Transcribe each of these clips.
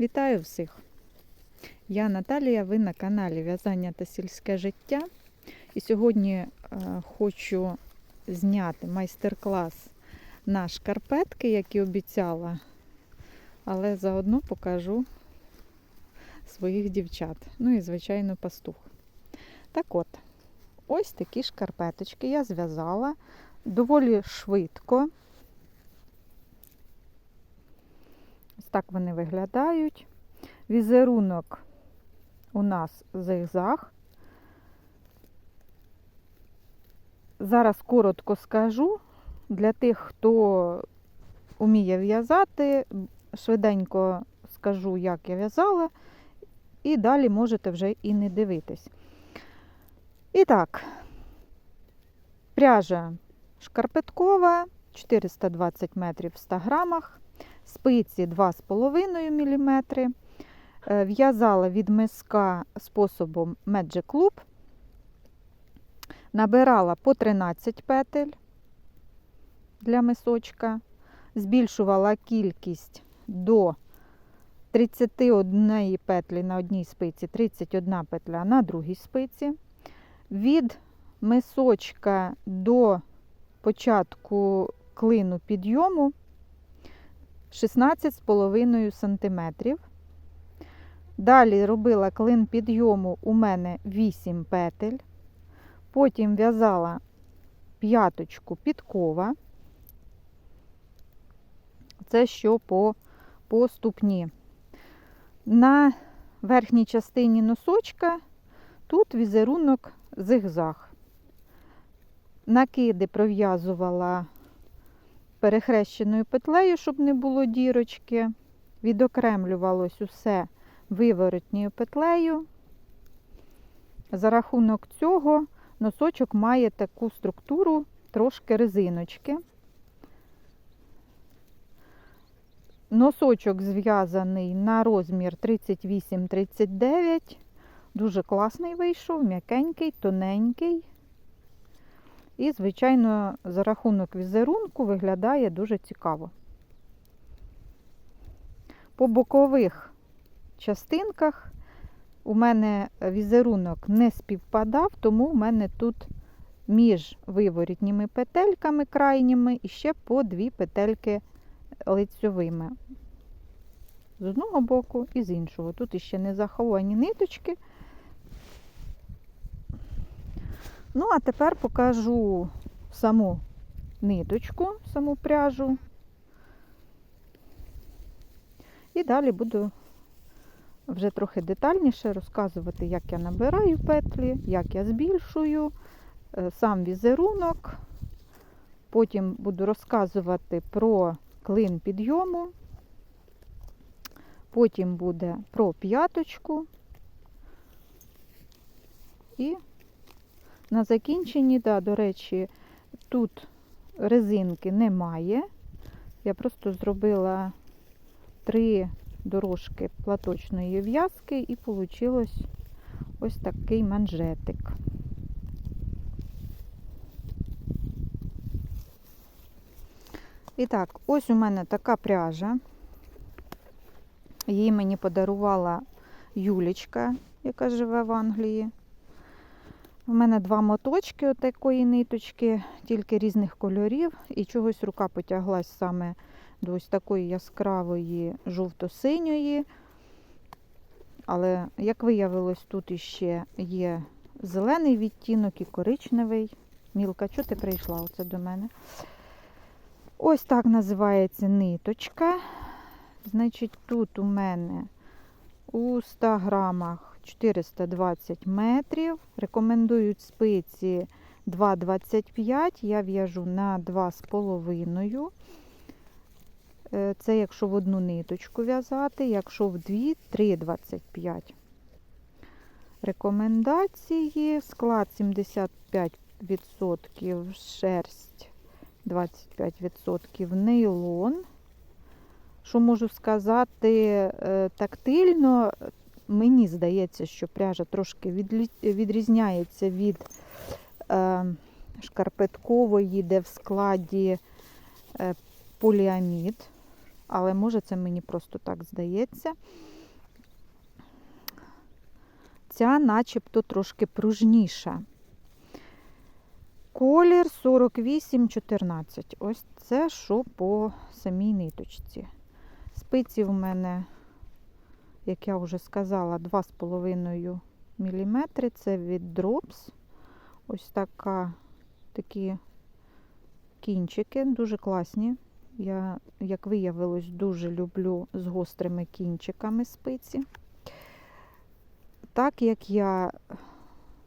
Вітаю всіх! Я Наталія, ви на каналі В'язання та сільське життя. І сьогодні е, хочу зняти майстер-клас на шкарпетки, які обіцяла, але заодно покажу своїх дівчат. Ну і, звичайно, пастух. Так от, ось такі шкарпеточки я зв'язала доволі швидко. Так вони виглядають. Візерунок у нас зигзаг. Зараз коротко скажу для тих, хто вміє в'язати, швиденько скажу, як я в'язала, і далі можете вже і не дивитись. І так, пряжа шкарпеткова, 420 метрів в 100 грамах спиці 2,5 мм. Е, В'язала від миска способом Magic Loop. Набирала по 13 петель для мисочка. Збільшувала кількість до 31 петлі на одній спиці, 31 петля на другій спиці. Від мисочка до початку клину підйому 16,5 см. Далі робила клин підйому у мене 8 петель. Потім в'язала п'яточку підкова. Це що по, по ступні. На верхній частині носочка тут візерунок зигзаг. Накиди пров'язувала перехрещеною петлею, щоб не було дірочки. Відокремлювалось усе виворотньою петлею. За рахунок цього носочок має таку структуру трошки резиночки. Носочок зв'язаний на розмір 38-39. Дуже класний вийшов, м'якенький, тоненький. І, звичайно, за рахунок візерунку виглядає дуже цікаво. По бокових частинках у мене візерунок не співпадав, тому в мене тут між виворітніми петельками крайніми і ще по дві петельки лицьовими. З одного боку і з іншого. Тут іще не заховані ниточки. Ну, а тепер покажу саму ниточку, саму пряжу. І далі буду вже трохи детальніше розказувати, як я набираю петлі, як я збільшую, е, сам візерунок. Потім буду розказувати про клин підйому. Потім буде про п'яточку. І на закінченні, да, до речі, тут резинки немає. Я просто зробила три дорожки платочної в'язки і вийшло ось такий манжетик. І так, ось у мене така пряжа. Її мені подарувала Юлічка, яка живе в Англії. У мене два моточки такої ниточки, тільки різних кольорів, і чогось рука потяглась саме до ось такої яскравої жовто-синьої. Але, як виявилось, тут іще є зелений відтінок і коричневий. Мілка, чого ти прийшла оце до мене? Ось так називається ниточка. Значить, тут у мене у 100 грамах 420 метрів. Рекомендують спиці 2,25. Я в'яжу на 2,5. Е, це якщо в одну ниточку в'язати, якщо в дві 3,25. Рекомендації. Склад 75% шерсть, 25% нейлон. Що можу сказати, е, тактильно, мені здається, що пряжа трошки відрізняється від е, шкарпеткової, де в складі поліамід. але може це мені просто так здається. Ця начебто трошки пружніша. Колір 48-14. Ось це що по самій ниточці. Спиці в мене, як я вже сказала, 2,5 мм. Це від Drops. Ось така, такі кінчики, дуже класні. Я, як виявилось, дуже люблю з гострими кінчиками спиці. Так як я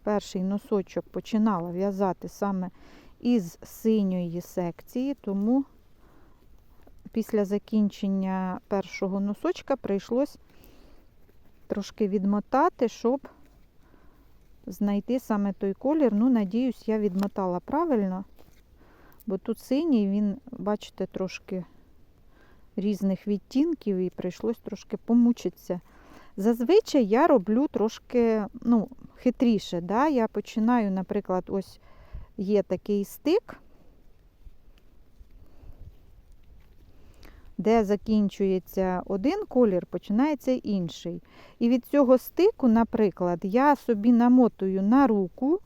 перший носочок починала в'язати саме із синьої секції, тому після закінчення першого носочка прийшлось трошки відмотати, щоб знайти саме той колір. Ну, надіюсь, я відмотала правильно, бо тут синій, він, бачите, трошки різних відтінків і прийшлось трошки помучитися. Зазвичай я роблю трошки ну, хитріше. Да? Я починаю, наприклад, ось є такий стик, де закінчується один колір, починається інший. І від цього стику, наприклад, я собі намотую на руку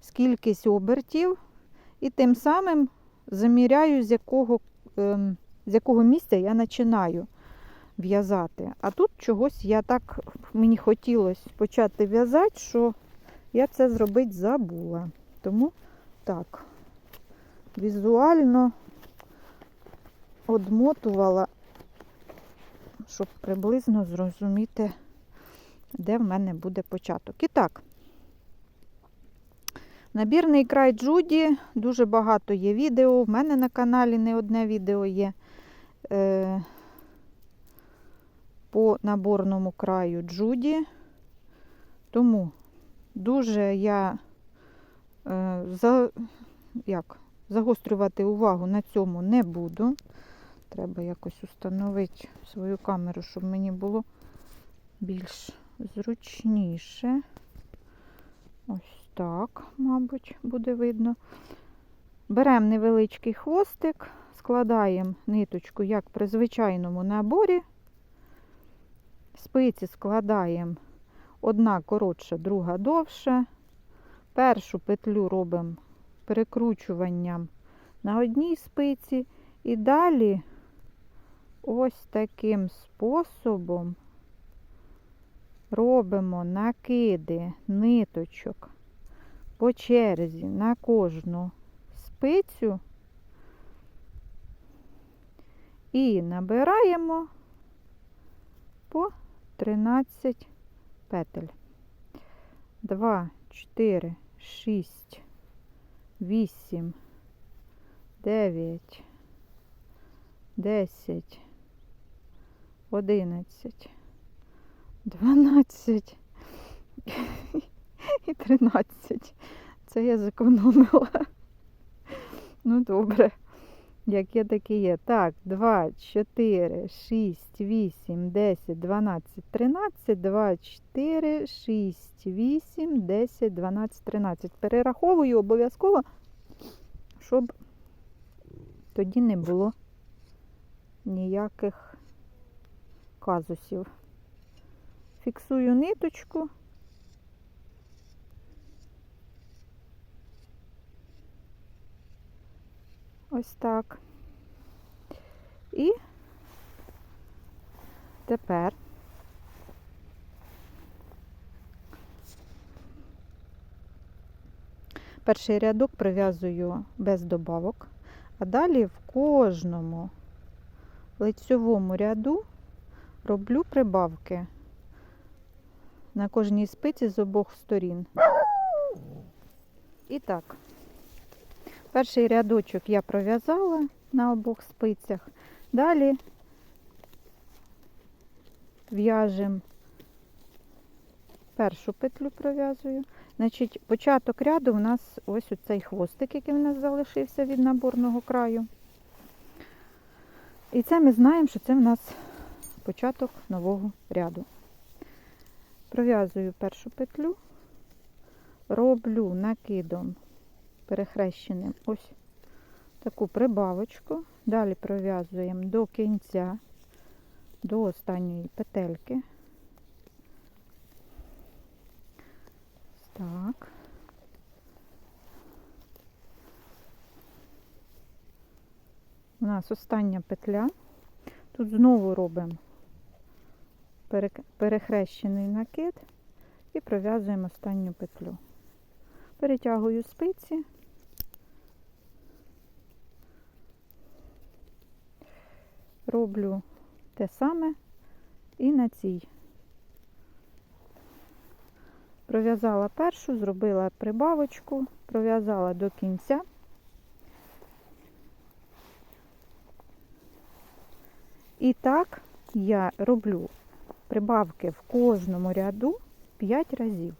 скількись обертів, і тим самим заміряю, з якого, ем, з якого місця я починаю в'язати. А тут чогось я так мені хотілося почати в'язати, що я це зробити забула. Тому так, візуально одмотувала, щоб приблизно зрозуміти, де в мене буде початок. І так, набірний край Джуді, дуже багато є відео. В мене на каналі не одне відео є. Е, по наборному краю Джуді. Тому дуже я е, за, як, загострювати увагу на цьому не буду. Треба якось установити свою камеру, щоб мені було більш зручніше. Ось так, мабуть, буде видно. Беремо невеличкий хвостик, складаємо ниточку, як при звичайному наборі. Спиці складаємо одна коротша, друга довша. Першу петлю робимо перекручуванням на одній спиці. І далі ось таким способом робимо накиди ниточок по черзі на кожну спицю і набираємо по 13 петель. 2, 4, 6, 8, 9, 10, 11, 12 і 13. Це я зекономила. Ну, добре. Яке таке є. Так, 2, 4, 6, 8, 10, 12, 13, 2, 4, 6, 8, 10, 12, 13. Перераховую обов'язково, щоб тоді не було ніяких казусів. Фіксую ниточку. Ось так. І тепер перший рядок прив'язую без добавок, а далі в кожному лицьовому ряду роблю прибавки на кожній спиці з обох сторін. І так. Перший рядочок я пров'язала на обох спицях. Далі в'яжемо першу петлю пров'язую. Значить, початок ряду у нас ось оцей хвостик, який в нас залишився від наборного краю. І це ми знаємо, що це в нас початок нового ряду. Пров'язую першу петлю, роблю накидом перехрещеним ось таку прибавочку. Далі пров'язуємо до кінця, до останньої петельки. Так. У нас остання петля. Тут знову робимо перехрещений накид і пров'язуємо останню петлю. Перетягую спиці. Роблю те саме і на цій. Пров'язала першу, зробила прибавочку, пров'язала до кінця. І так я роблю прибавки в кожному ряду 5 разів.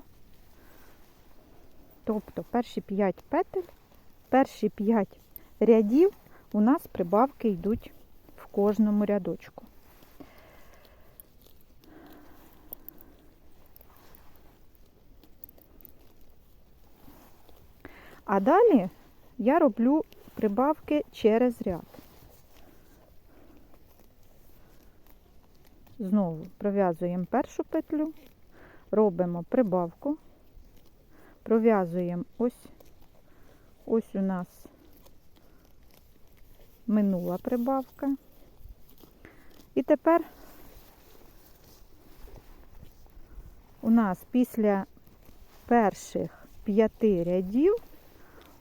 Тобто перші 5 петель, перші 5 рядів у нас прибавки йдуть в кожному рядочку. А далі я роблю прибавки через ряд. Знову пров'язуємо першу петлю, робимо прибавку, пров'язуємо ось, ось у нас минула прибавка. І тепер у нас після перших п'яти рядів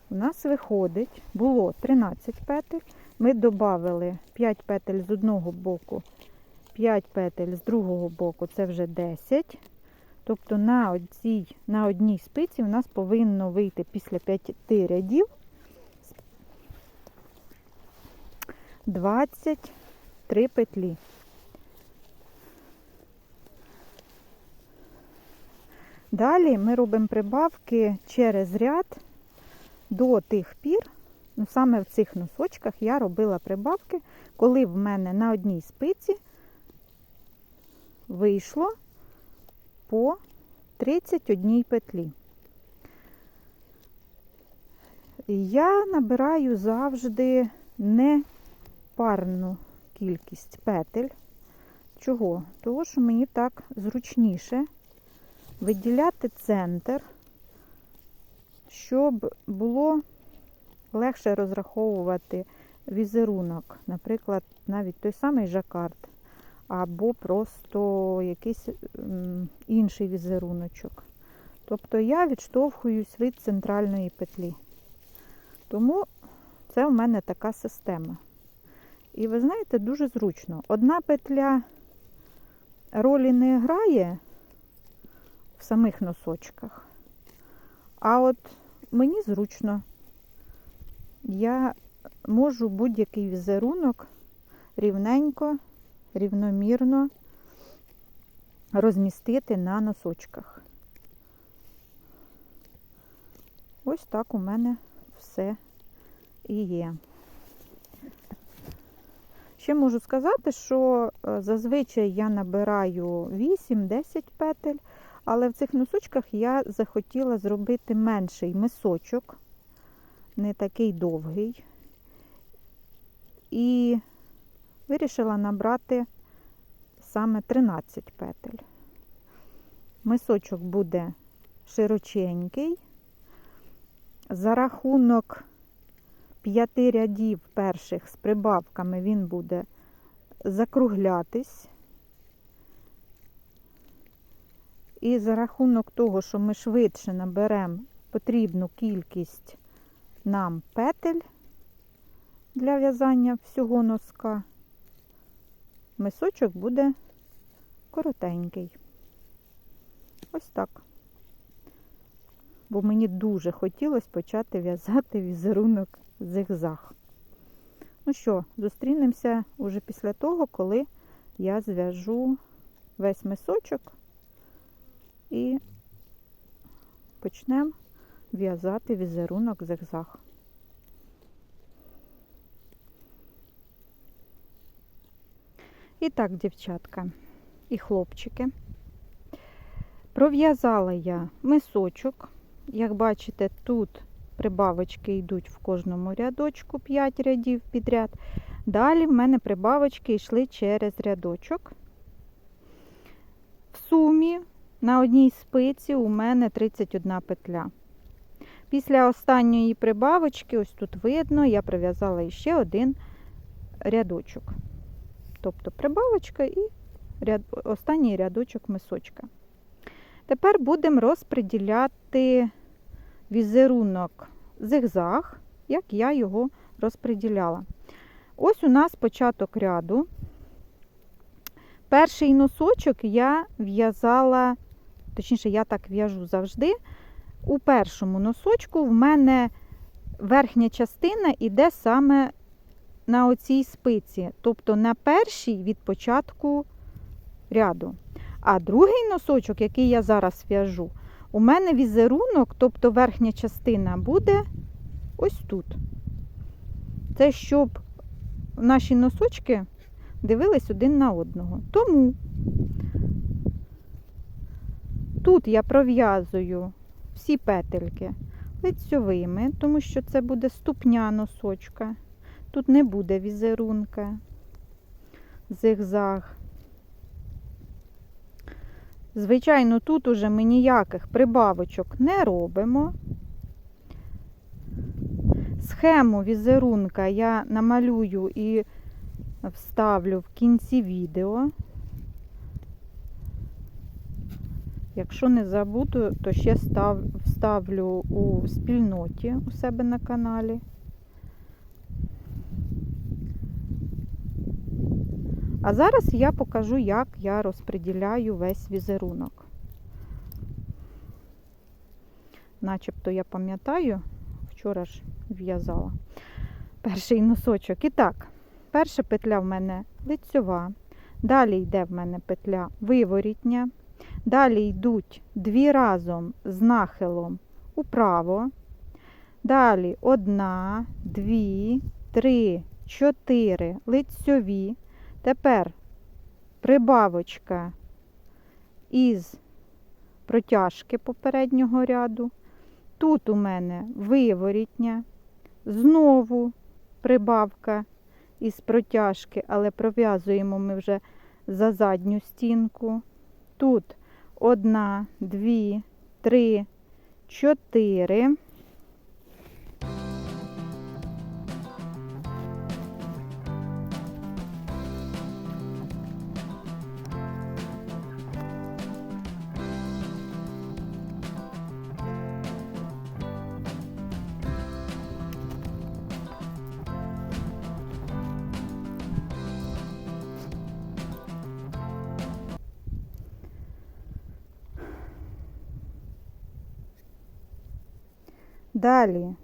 у нас виходить, було 13 петель, ми додали 5 петель з одного боку, 5 петель з другого боку, це вже 10. Тобто на, одній, на одній спиці у нас повинно вийти після 5 рядів 23 петлі. Далі ми робимо прибавки через ряд до тих пір, ну саме в цих носочках я робила прибавки, коли в мене на одній спиці вийшло по 31 петлі. Я набираю завжди не парну кількість петель. Чого? Того, що мені так зручніше виділяти центр, щоб було легше розраховувати візерунок, наприклад, навіть той самий жакард, або просто якийсь інший візеруночок. Тобто я відштовхуюсь від центральної петлі. Тому це в мене така система. І ви знаєте, дуже зручно. Одна петля ролі не грає в самих носочках. А от мені зручно. Я можу будь-який візерунок рівненько, рівномірно розмістити на носочках. Ось так у мене все і є. Ще можу сказати, що е, зазвичай я набираю 8-10 петель, але в цих носочках я захотіла зробити менший мисочок, не такий довгий. І вирішила набрати саме 13 петель. Мисочок буде широченький. За рахунок п'яти рядів перших з прибавками він буде закруглятись. І за рахунок того, що ми швидше наберемо потрібну кількість нам петель для в'язання всього носка, мисочок буде коротенький. Ось так. Бо мені дуже хотілося почати в'язати візерунок зигзаг. Ну що, зустрінемося уже після того, коли я зв'яжу весь мисочок і почнемо в'язати візерунок зигзаг. І так, дівчатка і хлопчики, пров'язала я мисочок. Як бачите, тут прибавочки йдуть в кожному рядочку 5 рядів підряд. Далі в мене прибавочки йшли через рядочок. В сумі на одній спиці у мене 31 петля. Після останньої прибавочки, ось тут видно, я прив'язала ще один рядочок. Тобто прибавочка і ряд, останній рядочок мисочка. Тепер будемо розподіляти візерунок зигзаг, як я його розподіляла. Ось у нас початок ряду. Перший носочок я в'язала, точніше, я так в'яжу завжди. У першому носочку в мене верхня частина йде саме на оцій спиці, тобто на першій від початку ряду. А другий носочок, який я зараз в'яжу, у мене візерунок, тобто верхня частина буде ось тут. Це щоб наші носочки дивились один на одного. Тому тут я пров'язую всі петельки лицьовими, тому що це буде ступня носочка. Тут не буде візерунка, зигзаг. Звичайно, тут уже ми ніяких прибавочок не робимо. Схему візерунка я намалюю і вставлю в кінці відео. Якщо не забуду, то ще став, вставлю у спільноті у себе на каналі. А зараз я покажу, як я розподіляю весь візерунок. Начебто я пам'ятаю, вчора ж в'язала перший носочок. І так, перша петля в мене лицьова, далі йде в мене петля виворітня, далі йдуть дві разом з нахилом управо, далі одна, дві, три, чотири лицьові. Тепер прибавочка із протяжки попереднього ряду. Тут у мене виворітня, знову прибавка із протяжки, але пров'язуємо ми вже за задню стінку. Тут одна, дві, три, чотири. Далі.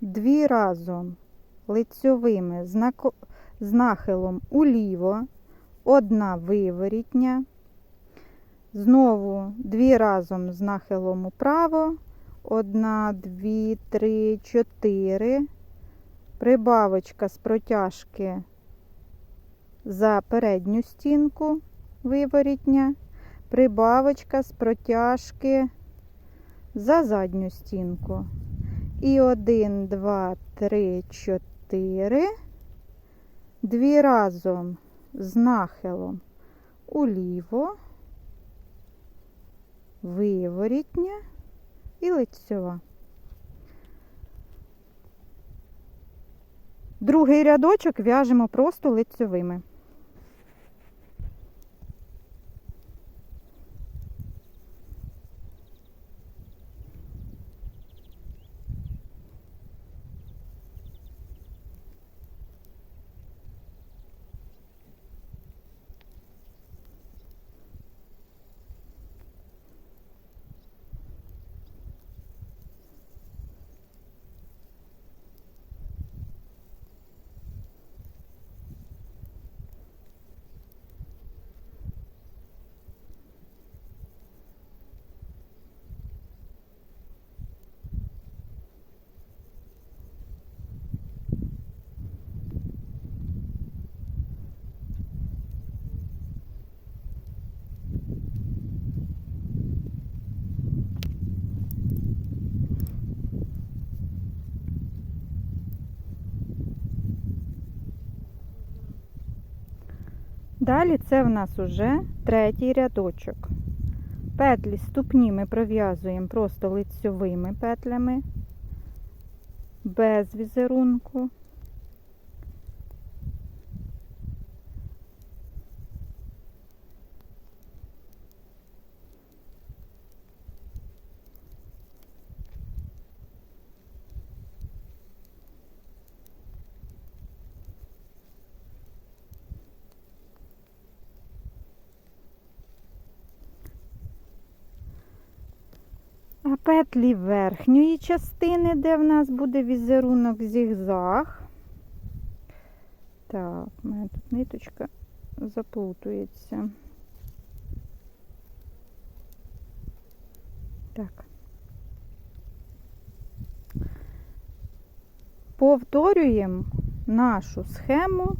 Дві разом. Лицьовими з нахилом уліво, одна виворітня, знову дві разом з нахилом управо, одна, дві, три, чотири, прибавочка з протяжки за передню стінку. Виворітня, прибавочка з протяжки за задню стінку. І один, два, три, чотири. Дві разом з нахилом уліво, виворітня і лицьова. Другий рядочок в'яжемо просто лицьовими. Далі це в нас уже третій рядочок. Петлі ступні ми пров'язуємо просто лицьовими петлями, без візерунку. Петлі верхньої частини, де в нас буде візерунок зігзаг. Так, у мене тут ниточка заплутується. Так. Повторюємо нашу схему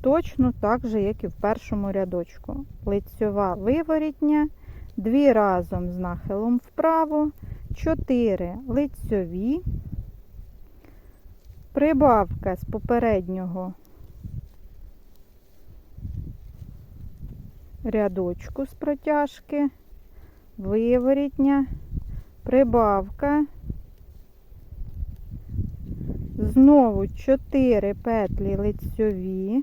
точно так же, як і в першому рядочку. Лицьова виворітня. Дві разом з нахилом вправо, 4 лицьові, прибавка з попереднього рядочку з протяжки, виворітня, прибавка, знову 4 петлі лицьові,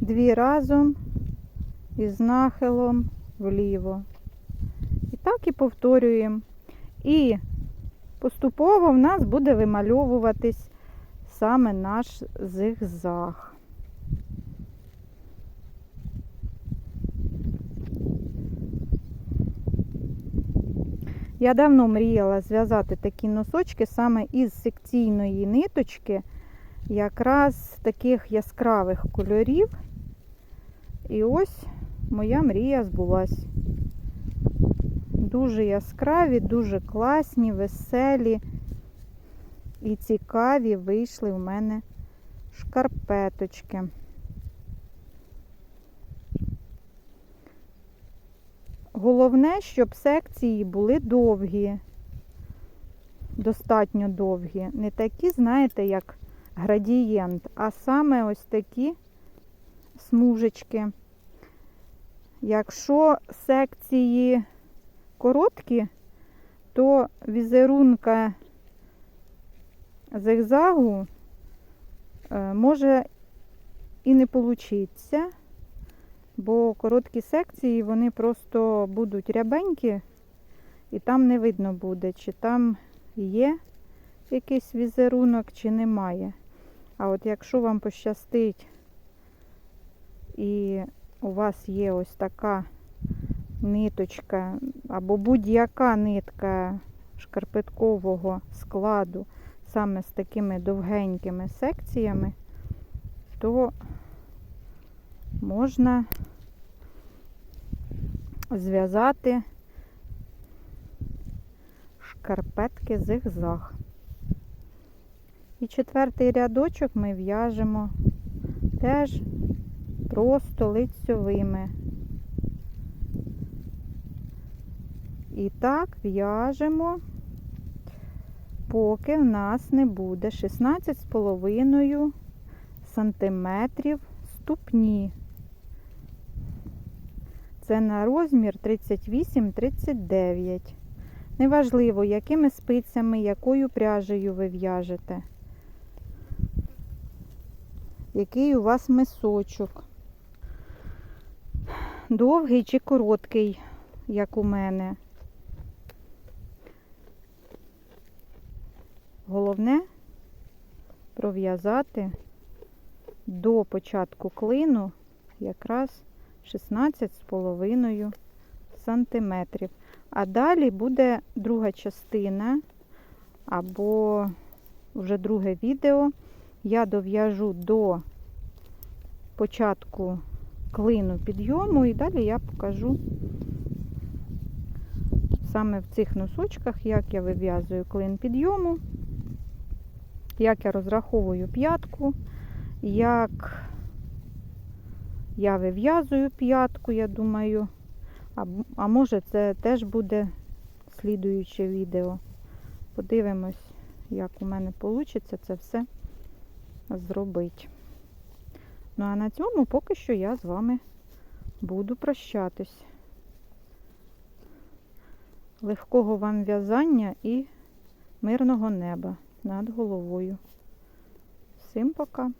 дві разом із нахилом вліво. І так і повторюємо. І поступово в нас буде вимальовуватись саме наш зигзаг. Я давно мріяла зв'язати такі носочки саме із секційної ниточки, якраз таких яскравих кольорів. І ось моя мрія збулась. Дуже яскраві, дуже класні, веселі і цікаві вийшли в мене шкарпеточки. Головне, щоб секції були довгі, достатньо довгі. Не такі, знаєте, як градієнт, а саме ось такі смужечки. Якщо секції короткі, то візерунка зигзагу е, може і не получиться, бо короткі секції вони просто будуть рябенькі, і там не видно буде, чи там є якийсь візерунок, чи немає. А от якщо вам пощастить і у вас є ось така ниточка або будь-яка нитка шкарпеткового складу, саме з такими довгенькими секціями, то можна зв'язати шкарпетки зигзаг. І четвертий рядочок ми в'яжемо теж просто лицьовими. І так в'яжемо, поки в нас не буде 16,5 сантиметрів ступні. Це на розмір 38-39. Неважливо, якими спицями, якою пряжею ви в'яжете, який у вас мисочок довгий чи короткий, як у мене. Головне пров'язати до початку клину якраз 16,5 сантиметрів. А далі буде друга частина, або вже друге відео. Я дов'яжу до початку клину підйому і далі я покажу саме в цих носочках, як я вив'язую клин підйому, як я розраховую п'ятку, як я вив'язую п'ятку, я думаю, а, а може це теж буде слідуюче відео. Подивимось, як у мене вийде це все зробити. Ну а на цьому поки що я з вами буду прощатись. Легкого вам в'язання і мирного неба над головою. Всім пока!